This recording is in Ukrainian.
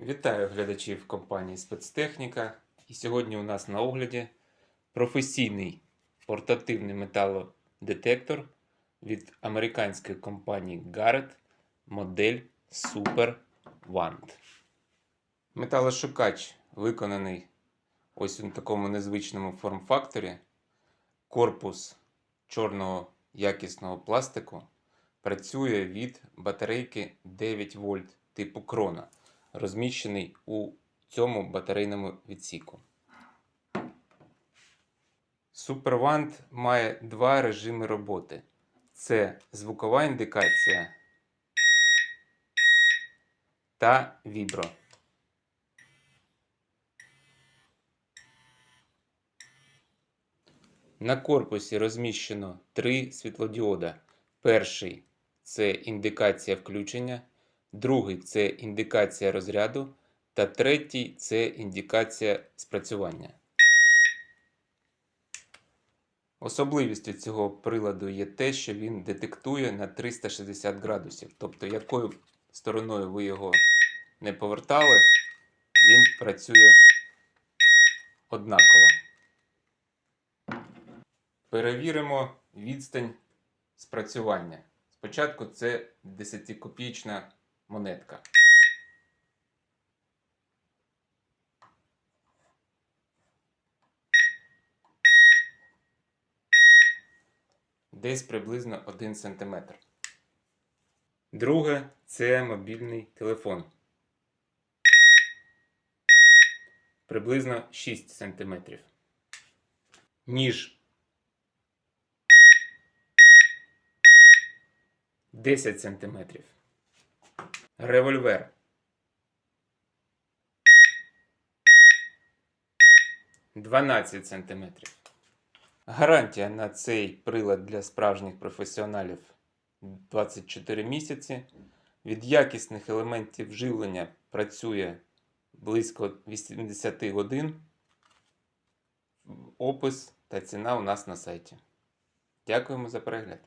Вітаю глядачів компанії Спецтехніка. І сьогодні у нас на огляді професійний портативний металодетектор від американської компанії Garrett модель Super Wand. Металошукач виконаний ось у такому незвичному форм-факторі. Корпус чорного якісного пластику працює від батарейки 9 вольт типу крона розміщений у цьому батарейному відсіку. SuperWand має два режими роботи: це звукова індикація та вібро. На корпусі розміщено три світлодіода. Перший це індикація включення, другий це індикація розряду, та третій це індикація спрацювання. Особливістю цього приладу є те, що він детектує на 360 градусів. Тобто, якою стороною ви його не повертали, він працює однаково. Перевіримо відстань спрацювання. Спочатку це 10-копійчна монетка. Десь приблизно 1 см. Друге це мобільний телефон. Приблизно 6 см. Ніж 10 см. Револьвер. Дванадцять сантиметрів. Гарантія на цей прилад для справжніх професіоналів 24 місяці. Від якісних елементів живлення працює близько 80 годин. Опис та ціна у нас на сайті. Дякуємо за перегляд.